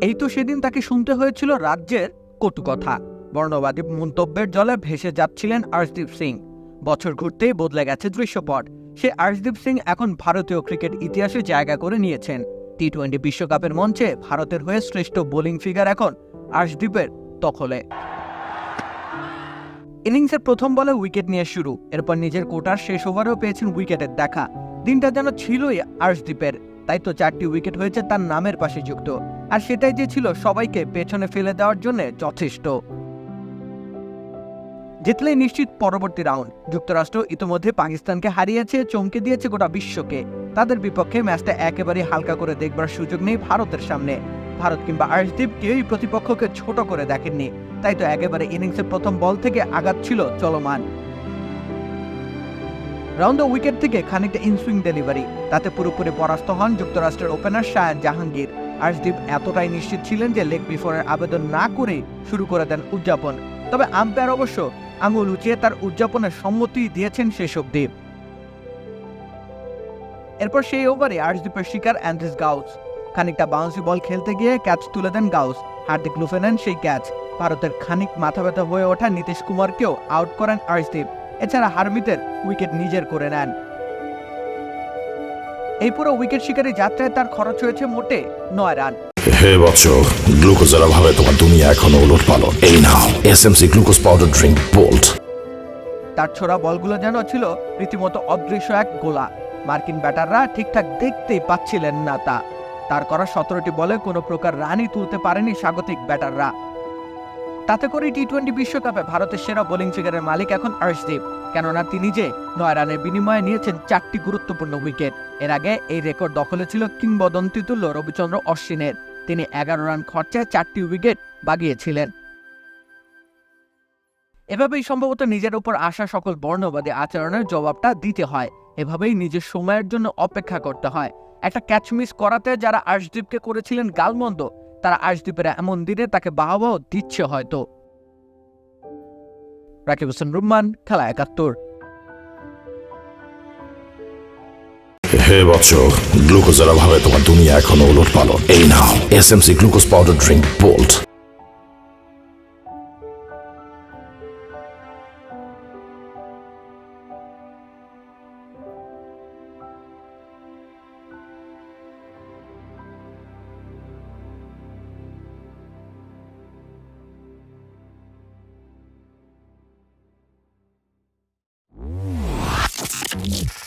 এই তো সেদিন তাকে শুনতে হয়েছিল রাজ্যের কটু কথা বর্ণবাদী মন্তব্যের জলে ভেসে যাচ্ছিলেন আর্শদীপ সিং। বছর ঘুরতেই বদলে গেছে দৃশ্যপট। সে আর্শদীপ সিং এখন ভারতীয় ক্রিকেট ইতিহাসে জায়গা করে নিয়েছেন। টি টোয়েন্টি বিশ্বকাপের মঞ্চে ভারতের হয়ে শ্রেষ্ঠ বোলিং ফিগার এখন আর্শদীপের দখলে। ইনিংসের প্রথম বলে উইকেট নিয়ে শুরু। এরপর নিজের কোটার শেষ ওভারেও পেয়েছেন উইকেটের দেখা। দিনটা যেন ছিলই আর্শদীপের। তাই তো চারটি উইকেট হয়েছে তার নামের পাশে যুক্ত। আর সেটাই যে ছিল সবাইকে পেছনে ফেলে দেওয়ার জন্য যথেষ্ট। জিতলেই নিশ্চিত পরবর্তী রাউন্ড। যুক্তরাষ্ট্র ইতিমধ্যে পাকিস্তানকে হারিয়েছে, চমকে দিয়েছে গোটা বিশ্বকে। তাদের বিপক্ষে ম্যাচটা একেবারে হালকা করে দেখবার সুযোগ নেই ভারতের সামনে। ভারত কিংবা আর্শদীপ কেউই প্রতিপক্ষকে ছোট করে দেখেননি। তাই তো একেবারে ইনিংসের প্রথম বল থেকে আঘাত ছিল চলমান। রাউন্ড দ্য উইকেট থেকে খানিকটা ইনসুইং ডেলিভারি তাতে পুরোপুরি পরাস্ত হন যুক্তরাষ্ট্রের ওপেনার শায়ান জাহাঙ্গীর। আর্শদীপ এতটাই নিশ্চিত ছিলেন যে লেগ বিফোরের আবেদন না করে শুরু করে দেন উদযাপন। তবে আম্পায়ার অবশ্য আঙুল উঁচিয়ে তার উদযাপনের সম্মতি দিয়েছেন শেষ অব্দি এরপর সেই ওভারে আর্শদীপের শিকার অ্যান্ড্রিস গাউস। খানিকটা বাউন্সি বল খেলতে গিয়ে ক্যাচ তুলে দেন গাউস। হার্দিক লুফে নেন সেই ক্যাচ ভারতের খানিক মাথা ব্যথা হয়ে ওঠা নীতিশ কুমারকেও আউট করেন আর্শদীপ। এছাড়া হারমিতের উইকেট নিজের করে নেন। এই পুরো উইকেট শিকারী যাত্রায় তার খরচ হয়েছে মোটে নয় রান। হে বৎস গ্লুকোজের অভাবে তোমার দুনিয়া এখনও উলট পালন এই নাও SMC glucose powder drink Bolt. তার ছোড়া বলগুলো যেন ছিল রীতিমতো অদৃশ্য এক গোলা। মার্কিন ব্যাটাররা ঠিকঠাক দেখতেই পাচ্ছিলেন না তা। তার করা সতেরোটি বলে কোনো প্রকার রানই তুলতে পারেনি স্বাগতিক ব্যাটাররা। তাতে করে টি টোয়েন্টি বিশ্বকাপে ভারতের সেরা বোলিং ফিগারের মালিক এখন আর্শদীপ। কেননা তিনি যে নয় রানের বিনিময়ে নিয়েছেন চারটি গুরুত্বপূর্ণ উইকেট এর আগে এই রেকর্ড দখলে ছিল কিংবদন্তি তুল্য রবিচন্দ্র অশ্বিনের। তিনি এগারো রান খরচায় চারটি উইকেট বাগিয়েছিলেন। এভাবেই সম্ভবত নিজের উপর আসা সকল বর্ণবাদী আচরণের জবাবটা দিতে হয়। এভাবেই নিজের সময়ের জন্য অপেক্ষা করতে হয়। একটা ক্যাচ মিস করাতে যারা আর্শদীপকে করেছিলেন গালমন্দ তারা আর্শদীপের এমন দিনে তাকে বাহবাহ দিচ্ছে হয়তো। রাকিব হোসেন, রুম্মান, খেলা একাত্তর। হে বৎস গ্লুকোজের অভাবে তোমার দুনিয়া এখনও উলট পালন এই নাও, S M C glucose powder drink Bolt. Mix.